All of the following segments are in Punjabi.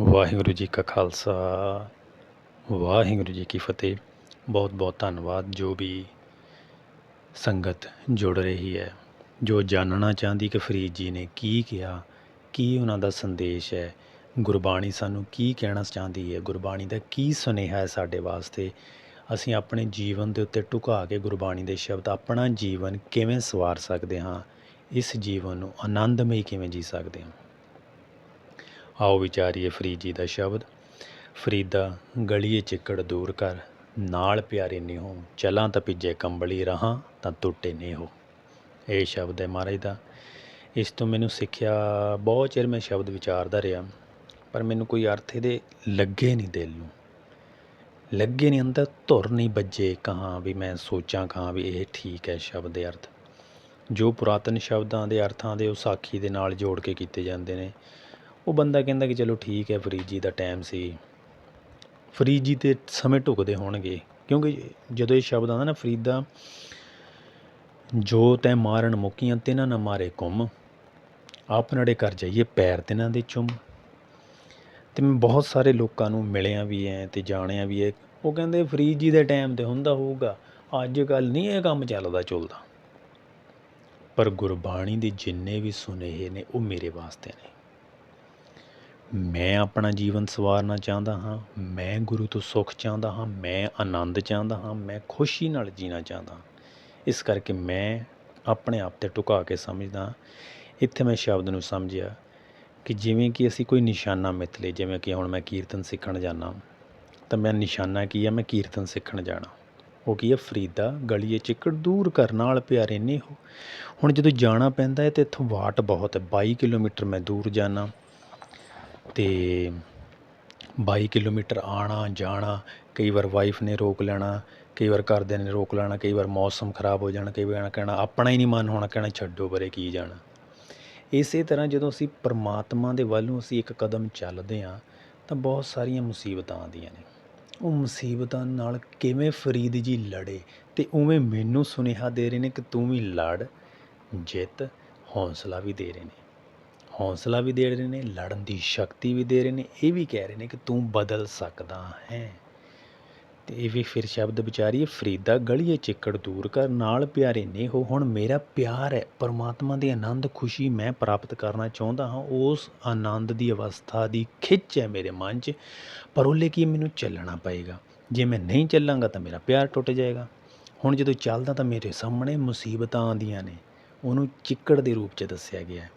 ਵਾਹਿਗੁਰੂ ਜੀ ਕਾ ਖਾਲਸਾ, ਵਾਹਿਗੁਰੂ ਜੀ ਕੀ ਫਤਿਹ। ਬਹੁਤ ਬਹੁਤ ਧੰਨਵਾਦ, ਜੋ ਵੀ ਸੰਗਤ ਜੁੜ ਰਹੀ ਹੈ, ਜੋ ਜਾਣਨਾ ਚਾਹੁੰਦੀ ਕਿ ਫਰੀਦ ਜੀ ਨੇ ਕੀ ਕਿਹਾ, ਕੀ ਉਹਨਾਂ ਦਾ ਸੰਦੇਸ਼ ਹੈ, ਗੁਰਬਾਣੀ ਸਾਨੂੰ ਕੀ ਕਹਿਣਾ ਚਾਹੁੰਦੀ ਹੈ, ਗੁਰਬਾਣੀ ਦਾ ਕੀ ਸੁਨੇਹਾ ਹੈ ਸਾਡੇ ਵਾਸਤੇ। ਅਸੀਂ ਆਪਣੇ ਜੀਵਨ ਦੇ ਉੱਤੇ ਢੁਕਾ ਕੇ ਗੁਰਬਾਣੀ ਦੇ ਸ਼ਬਦ ਆਪਣਾ ਜੀਵਨ ਕਿਵੇਂ ਸਵਾਰ ਸਕਦੇ ਹਾਂ, ਇਸ ਜੀਵਨ ਨੂੰ ਆਨੰਦਮਈ ਕਿਵੇਂ ਜੀ ਸਕਦੇ ਹਾਂ। ਆਓ ਵਿਚਾਰੀਏ ਫਰੀਦ ਜੀ ਦਾ ਸ਼ਬਦ। ਫਰੀਦਾ, ਗਲੀਏ ਚਿੱਕੜ ਦੂਰ ਕਰ, ਨਾਲ ਪਿਆਰੇ ਨੇ ਹੋ ਚਲਾਂ ਤਾਂ ਪਿੱਜੇ ਕੰਬਲੀ ਰਹਾ, ਤਾਂ ਟੁੱਟੇ ਨੇ ਹੋ ਇਹ ਸ਼ਬਦ ਹੈ ਮਹਾਰਾਜ ਦਾ। ਇਸ ਤੋਂ ਮੈਨੂੰ ਸਿੱਖਿਆ, ਬਹੁਤ ਚਿਰ ਮੈਂ ਸ਼ਬਦ ਵਿਚਾਰਦਾ ਰਿਹਾ, ਪਰ ਮੈਨੂੰ ਕੋਈ ਅਰਥ ਇਹਦੇ ਲੱਗੇ ਨਹੀਂ ਦਿਲ ਨੂੰ। ਲੱਗੇ ਨਹੀਂ ਅੰਦਰ, ਧੁਰ ਨਹੀਂ ਵੱਜੇ ਕਹਾਂ ਵੀ ਮੈਂ ਸੋਚਾਂ ਕਹਾਂ ਵੀ ਇਹ ਠੀਕ ਹੈ ਸ਼ਬਦ ਦੇ ਅਰਥ। ਜੋ ਪੁਰਾਤਨ ਸ਼ਬਦਾਂ ਦੇ ਅਰਥਾਂ ਦੇ ਉਹ ਸਾਖੀ ਦੇ ਨਾਲ ਜੋੜ ਕੇ ਕੀਤੇ ਜਾਂਦੇ ਨੇ ਉਹ ਬੰਦਾ ਕਹਿੰਦਾ ਕਿ ਚਲੋ ਠੀਕ ਹੈ, ਫਰੀਦ ਜੀ ਦਾ ਟਾਈਮ ਸੀ। ਫਰੀਦ ਜੀ ਤੇ ਸਮੇਂ ਢੁਕਦੇ ਹੋਣਗੇ, ਕਿਉਂਕਿ ਜਦੋਂ ਇਹ ਸ਼ਬਦ ਆਉਂਦਾ ਨਾ, ਫਰੀਦਾ ਜੋ ਤੈ ਮਾਰਨ ਮੁਕੀਆਂ, ਤਿਨਾਂ ਨਾ ਮਾਰੇ ਕੁੰਮ ਆਪਣੜੇ ਕਰ ਜਾਈਏ, ਪੈਰ ਤਿਨਾਂ ਦੇ ਚੁੰਮ। ਤੇ ਮੈਂ ਬਹੁਤ ਸਾਰੇ ਲੋਕਾਂ ਨੂੰ ਮਿਲਿਆ ਵੀ ਐ ਤੇ ਜਾਣਿਆ ਵੀ ਐ। ਉਹ ਕਹਿੰਦੇ, ਫਰੀਦ ਜੀ ਦੇ ਟਾਈਮ ਤੇ ਹੁੰਦਾ ਹੋਊਗਾ। ਅੱਜ ਕੱਲ ਨਹੀਂ ਇਹ ਕੰਮ ਚੱਲਦਾ ਚੁਲਦਾ। ਪਰ ਗੁਰਬਾਣੀ ਦੇ ਜਿੰਨੇ ਵੀ ਸੁਨੇਹੇ ਨੇ, ਉਹ ਮੇਰੇ ਵਾਸਤੇ ਨੇ। ਮੈਂ ਆਪਣਾ ਜੀਵਨ ਸਵਾਰਨਾ ਚਾਹੁੰਦਾ ਹਾਂ, ਮੈਂ ਗੁਰੂ ਤੋਂ ਸੁੱਖ ਚਾਹੁੰਦਾ ਹਾਂ, ਮੈਂ ਆਨੰਦ ਚਾਹੁੰਦਾ ਹਾਂ, ਮੈਂ ਖੁਸ਼ੀ ਨਾਲ ਜੀਣਾ ਚਾਹੁੰਦਾ ਹਾਂ। ਇਸ ਕਰਕੇ ਮੈਂ ਆਪਣੇ ਆਪ ਤੇ ਟੁਕਾ ਕੇ ਸਮਝਦਾ ਇੱਥੇ ਮੈਂ ਸ਼ਬਦ ਨੂੰ ਸਮਝਿਆ ਕਿ ਜਿਵੇਂ ਕਿ ਅਸੀਂ ਕੋਈ ਨਿਸ਼ਾਨਾ ਮਿੱਥ ਲਏ ਜਿਵੇਂ ਕਿ ਹੁਣ ਮੈਂ ਕੀਰਤਨ ਸਿੱਖਣ ਜਾਣਾ ਤਾਂ ਮੈਂ ਨਿਸ਼ਾਨਾ ਕੀ ਹੈ ਮੈਂ ਕੀਰਤਨ ਸਿੱਖਣ ਜਾਣਾ। ਉਹ ਕੀ ਹੈ ਫਰੀਦਾ ਗਲੀਏ ਚਿੱਕੜ ਦੂਰ ਕਰ ਨਾਲ ਪਿਆਰੇ ਨੇ ਹੋ ਹੁਣ ਜਦੋਂ ਜਾਣਾ ਪੈਂਦਾ ਹੈ ਤੇ ਇੱਥੋਂ ਵਾਟ ਬਹੁਤ ਹੈ 22 ਕਿਲੋਮੀਟਰ ਮੈਂ ਦੂਰ ਜਾਣਾ ਅਤੇ ਬਾਈ ਕਿਲੋਮੀਟਰ ਆਉਣਾ ਜਾਣਾ, ਕਈ ਵਾਰ ਵਾਈਫ ਨੇ ਰੋਕ ਲੈਣਾ, ਕਈ ਵਾਰ ਘਰਦਿਆਂ ਨੇ ਰੋਕ ਲੈਣਾ, ਕਈ ਵਾਰ ਮੌਸਮ ਖਰਾਬ ਹੋ ਜਾਣਾ, ਕਈ ਵਾਰ ਕਹਿਣਾ, ਆਪਣਾ ਹੀ ਨਹੀਂ ਮਨ ਹੋਣਾ ਕਹਿਣਾ ਛੱਡੋ ਪਰੇ ਕੀ ਜਾਣਾ। ਇਸੇ ਤਰ੍ਹਾਂ ਜਦੋਂ ਅਸੀਂ ਪਰਮਾਤਮਾ ਦੇ ਵੱਲ ਨੂੰ ਅਸੀਂ ਇੱਕ ਕਦਮ ਚੱਲਦੇ ਹਾਂ, ਤਾਂ ਬਹੁਤ ਸਾਰੀਆਂ ਮੁਸੀਬਤਾਂ ਆਉਂਦੀਆਂ ਨੇ। ਉਹ ਮੁਸੀਬਤਾਂ ਨਾਲ ਕਿਵੇਂ ਫਰੀਦ ਜੀ ਲੜੇ ਤੇ ਉਵੇਂ ਮੈਨੂੰ ਸੁਨੇਹਾ ਦੇ ਰਹੇ ਨੇ ਕਿ ਤੂੰ ਵੀ ਲੜ, ਜਿੱਤ, ਹੌਸਲਾ ਵੀ ਦੇ ਰਹੇ ਨੇ। ਹੌਸਲਾ ਵੀ ਦੇ ਰਹੇ ਨੇ, ਲੜਨ ਦੀ ਸ਼ਕਤੀ ਵੀ ਦੇ ਰਹੇ ਨੇ, ਇਹ ਵੀ ਕਹਿ ਰਹੇ ਨੇ ਕਿ ਤੂੰ ਬਦਲ ਸਕਦਾ ਹੈ। ਤੇ ਇਹ ਵੀ ਫਿਰ ਸ਼ਬਦ ਵਿਚਾਰੀਏ, ਫਰੀਦਾ ਗਲੀਏ ਚਿੱਕੜ ਦੂਰ ਕਰ, ਨਾਲ ਪਿਆਰੇ ਨੇ ਹੋ ਹੁਣ ਮੇਰਾ ਪਿਆਰ ਹੈ, ਪਰਮਾਤਮਾ ਦੀ ਆਨੰਦ, ਖੁਸ਼ੀ ਮੈਂ ਪ੍ਰਾਪਤ ਕਰਨਾ ਚਾਹੁੰਦਾ ਹਾਂ, ਉਸ ਆਨੰਦ ਦੀ ਅਵਸਥਾ ਦੀ ਖਿੱਚ ਹੈ ਮੇਰੇ ਮਨ 'ਚ, ਪਰ ਉਹਲੇ ਕੀ ਮੈਨੂੰ ਚੱਲਣਾ ਪਏਗਾ। ਜੇ ਮੈਂ ਨਹੀਂ ਚੱਲਾਂਗਾ ਤਾਂ ਮੇਰਾ ਪਿਆਰ ਟੁੱਟ ਜਾਏਗਾ। ਹੁਣ ਜਦੋਂ ਚੱਲਦਾ ਤਾਂ ਮੇਰੇ ਸਾਹਮਣੇ ਮੁਸੀਬਤਾਂ ਆਉਂਦੀਆਂ ਨੇ, ਉਹਨੂੰ ਚਿੱਕੜ ਦੇ ਰੂਪ 'ਚ ਦੱਸਿਆ ਗਿਆ। ਹੈ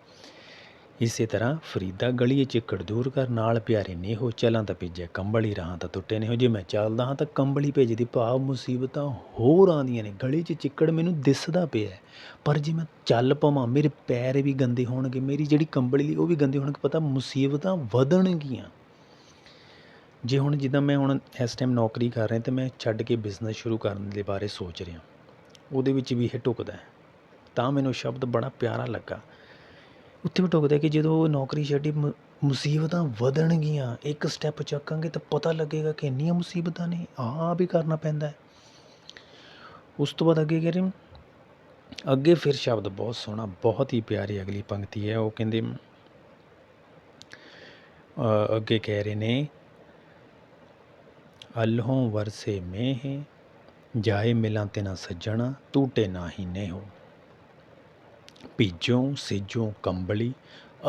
ਇਸੇ ਤਰ੍ਹਾਂ ਫਰੀਦਾ ਗਲੀਏ ਚਿੱਕੜ ਦੂਰ ਕਰ ਨਾਲ ਪਿਆਰੇ ਨੇ ਹੋ ਚਲਾਂ ਤਾਂ ਭੇਜਿਆ ਕੰਬਲ ਹੀ ਰਹਾ ਤਾਂ ਟੁੱਟੇ ਨੇ ਹੋ ਜੇ ਮੈਂ ਚੱਲਦਾ ਹਾਂ ਤਾਂ ਕੰਬਲੀ ਭੇਜਦੀ, ਭਾਵ ਮੁਸੀਬਤਾਂ ਹੋਰ ਆਉਂਦੀਆਂ ਨੇ। ਗਲੀ 'ਚ ਚਿੱਕੜ ਮੈਨੂੰ ਦਿਸਦਾ ਪਿਆ ਪਰ ਜੇ ਮੈਂ ਚੱਲ ਪਵਾਂ, ਮੇਰੇ ਪੈਰ ਵੀ ਗੰਦੇ ਹੋਣਗੇ, ਮੇਰੀ ਜਿਹੜੀ ਕੰਬਲੀ ਲਈ ਉਹ ਵੀ ਗੰਦੇ ਹੋਣਗੇ, ਪਤਾ ਮੁਸੀਬਤਾਂ ਵਧਣਗੀਆਂ। ਜੇ ਹੁਣ ਜਿੱਦਾਂ ਮੈਂ ਹੁਣ ਇਸ ਟਾਈਮ ਨੌਕਰੀ ਕਰ ਰਿਹਾ, ਤੇ ਮੈਂ ਛੱਡ ਕੇ ਬਿਜ਼ਨਸ ਸ਼ੁਰੂ ਕਰਨ ਦੇ ਬਾਰੇ ਸੋਚ ਰਿਹਾ। ਉਹਦੇ ਵਿੱਚ ਵੀ ਇਹ ਟੁਕਦਾ ਤਾਂ ਮੈਨੂੰ ਸ਼ਬਦ ਬੜਾ ਪਿਆਰਾ ਲੱਗਾ। ਉੱਥੇ ਵੀ ਟੁਕਦਾ ਕਿ ਜਦੋਂ ਉਹ ਨੌਕਰੀ ਛੱਡੀ, ਮ, ਮੁਸੀਬਤਾਂ ਵਧਣਗੀਆਂ, ਇੱਕ ਸਟੈਪ ਚੱਕਾਂਗੇ ਤਾਂ ਪਤਾ ਲੱਗੇਗਾ ਕਿ ਇੰਨੀਆਂ ਮੁਸੀਬਤਾਂ ਨੇ ਆਹ ਵੀ ਕਰਨਾ ਪੈਂਦਾ ਉਸ ਤੋਂ ਬਾਅਦ ਅੱਗੇ ਕਹਿ ਰਹੇ ਅੱਗੇ ਫਿਰ ਸ਼ਬਦ ਬਹੁਤ ਸੋਹਣਾ, ਬਹੁਤ ਹੀ ਪਿਆਰੀ ਅਗਲੀ ਪੰਕਤੀ ਹੈ, ਉਹ ਕਹਿੰਦੇ ਅੱਗੇ ਕਹਿ ਰਹੇ ਨੇ, ਅਲਹੋਂ ਵਰਸੇ ਮੇਹ, ਜਾਏ ਮਿਲਾਂ ਤੇ ਨਾ ਸੱਜਣਾ, ਟੂਟੇ ਨਾਹੀ ਨੇ ਹੋ ਭੀਜੋਂ, ਸਿਜੋਂ ਕੰਬਲੀ,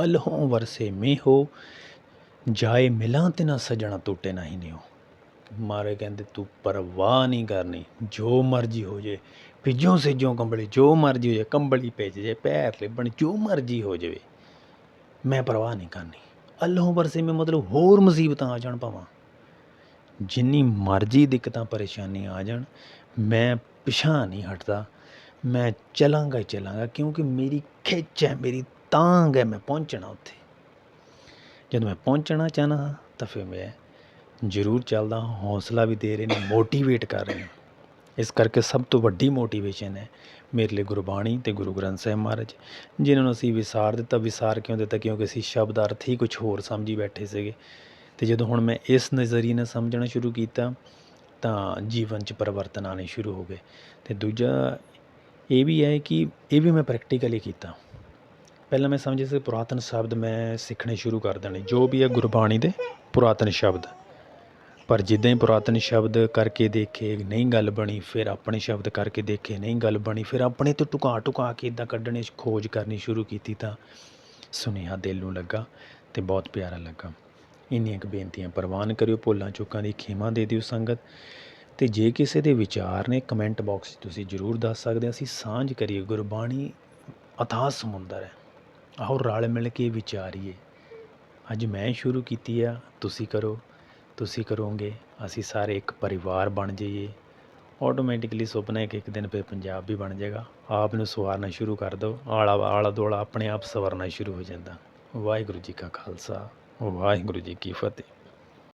ਅਲਹੋਂ ਵਰਸੇ ਮੇਹੋ, ਜਾਏ ਮਿਲਾਂ ਤੇ ਨਾ ਸਜਣਾ ਟੁੱਟੇ ਨਹੀਂ ਨਿਓ। ਮਾਰੇ ਕਹਿੰਦੇ, ਤੂੰ ਪਰਵਾਹ ਨਹੀਂ ਕਰਨੀ, ਜੋ ਮਰਜ਼ੀ ਹੋ ਜੇ, ਭਿੱਜੋਂ, ਸਿਜੋਂ ਕੰਬਲੀ, ਜੋ ਮਰਜ਼ੀ ਹੋ ਜੇ, ਕੰਬਲੀ ਭੇਜ ਜੇ, ਪੈਰ ਲਿਬਣ, ਜੋ ਮਰਜ਼ੀ ਹੋ ਜਾਵੇ, ਮੈਂ ਪਰਵਾਹ ਨਹੀਂ ਕਰਨੀ। ਅਲਹੋਂ ਵਰਸੇ ਮੇ ਮਤਲਬ ਹੋਰ ਮੁਸੀਬਤਾਂ ਆ ਜਾਣ ਭਾਵਾਂ। ਜਿੰਨੀ ਮਰਜ਼ੀ ਦਿੱਕਤਾਂ, ਪਰੇਸ਼ਾਨੀਆਂ ਆ ਜਾਣ, ਮੈਂ ਪਿਛਾਂ ਨਹੀਂ ਹਟਦਾ ਮੈਂ ਚਲਾਂਗਾ ਹੀ ਚੱਲਾਂਗਾ, ਕਿਉਂਕਿ ਮੇਰੀ ਖਿੱਚ ਹੈ, ਮੇਰੀ ਤਾਂਗ ਹੈ, ਮੈਂ ਪਹੁੰਚਣਾ ਉੱਥੇ। ਜਦੋਂ ਮੈਂ ਪਹੁੰਚਣਾ ਚਾਹਨਾ ਹਾਂ, ਤਾਂ ਫਿਰ ਮੈਂ ਜ਼ਰੂਰ ਚੱਲਦਾ ਹਾਂ, ਹੌਸਲਾ ਵੀ ਦੇ ਰਹੇ ਨੇ ਮੋਟੀਵੇਟ ਕਰ ਰਹੇ ਨੇ। ਇਸ ਕਰਕੇ ਸਭ ਤੋਂ ਵੱਡੀ ਮੋਟੀਵੇਸ਼ਨ ਹੈ ਮੇਰੇ ਲਈ ਗੁਰਬਾਣੀ ਤੇ ਗੁਰੂ ਗ੍ਰੰਥ ਸਾਹਿਬ ਮਹਾਰਾਜ, ਜਿਨ੍ਹਾਂ ਨੂੰ ਅਸੀਂ ਵਿਸਾਰ ਦਿੱਤਾ। ਵਿਸਾਰ ਕਿਉਂ ਦਿੱਤਾ? ਕਿਉਂਕਿ ਅਸੀਂ ਸ਼ਬਦ ਅਰਥ ਹੀ ਕੁਝ ਹੋਰ ਸਮਝੀ ਬੈਠੇ ਸੀਗੇ। ਤੇ ਜਦੋਂ ਹੁਣ ਮੈਂ ਇਸ ਨਜ਼ਰੀਏ ਨਾਲ ਸਮਝਣਾ ਸ਼ੁਰੂ ਕੀਤਾ, ਤਾਂ ਜੀਵਨ 'ਚ ਪਰਿਵਰਤਨ ਆਉਣੇ ਸ਼ੁਰੂ ਹੋ ਗਏ। ਤੇ ਦੂਜਾ ਇਹ ਵੀ ਹੈ ਕਿ ਇਹ ਵੀ ਮੈਂ ਪ੍ਰੈਕਟੀਕਲੀ ਕੀਤਾ। ਪਹਿਲਾਂ ਮੈਂ ਸਮਝਿਆ ਸੀ ਪੁਰਾਤਨ ਸ਼ਬਦ ਮੈਂ ਸਿੱਖਣੇ ਸ਼ੁਰੂ ਕਰ ਦੇਣੇ, ਜੋ ਵੀ ਹੈ ਗੁਰਬਾਣੀ ਦੇ ਪੁਰਾਤਨ ਸ਼ਬਦ। ਪਰ ਜਿੱਦਾਂ ਹੀ ਪੁਰਾਤਨ ਸ਼ਬਦ ਕਰਕੇ ਦੇਖੇ, ਨਹੀਂ ਗੱਲ ਬਣੀ, ਫਿਰ ਆਪਣੇ ਸ਼ਬਦ ਕਰਕੇ ਦੇਖੇ, ਨਹੀਂ ਗੱਲ ਬਣੀ, ਫਿਰ ਆਪਣੇ ਤੋਂ ਟੁਕਾ ਟੁਕਾ ਕੇ ਇਦਾਂ ਕੱਢਣੇ, ਖੋਜ ਕਰਨੀ ਸ਼ੁਰੂ ਕੀਤੀ ਤਾਂ ਸੁਨੇਹਾ ਦਿਲ ਨੂੰ ਲੱਗਾ ਤੇ ਬਹੁਤ ਪਿਆਰਾ ਲੱਗਾ। ਇੰਨੀਆਂ ਕੁ ਬੇਨਤੀਆਂ ਪ੍ਰਵਾਨ ਕਰਿਓ, ਭੁੱਲਾਂ ਚੁੱਕਾਂ ਦੀ ਖੇਮਾ ਦੇ ਦਿਓ ਸੰਗਤ। ਤੇ ਜੇ ਕਿਸੇ ਦੇ ਵਿਚਾਰ ਨੇ ਕਮੈਂਟ ਬਾਕਸ 'ਚ ਤੁਸੀਂ ਜਰੂਰ ਦੱਸ ਸਕਦੇ ਅਸੀਂ ਸਾਂਝ ਕਰੀਏ, ਗੁਰਬਾਣੀ ਅਥਾਹ ਸਮੁੰਦਰ ਹੈ। ਆਓ ਰਲ ਮਿਲ ਕੇ ਵਿਚਾਰੀਏ। ਅੱਜ ਮੈਂ ਸ਼ੁਰੂ ਕੀਤੀ ਆ, ਤੁਸੀਂ ਕਰੋ, ਤੁਸੀਂ ਕਰੋਗੇ, ਅਸੀਂ ਸਾਰੇ ਇੱਕ ਪਰਿਵਾਰ ਬਣ ਜਾਈਏ। ਆਟੋਮੈਟਿਕਲੀ ਸੁਪਨਾ ਹੈ ਕਿ ਇੱਕ ਦਿਨ ਫਿਰ ਪੰਜਾਬ ਵੀ ਬਣ ਜਾਏਗਾ। ਆਪ ਨੂੰ ਸਵਾਰਨਾ ਸ਼ੁਰੂ ਕਰ ਦਿਓ, ਆਲਾ ਆਲਾ ਦੁਆਲਾ ਆਪਣੇ ਆਪ ਸਵਰਨਾ ਸ਼ੁਰੂ ਹੋ ਜਾਂਦਾ। ਵਾਹਿਗੁਰੂ ਜੀ ਕਾ ਖਾਲਸਾ, ਵਾਹਿਗੁਰੂ ਜੀ ਕੀ ਫਤਿਹ।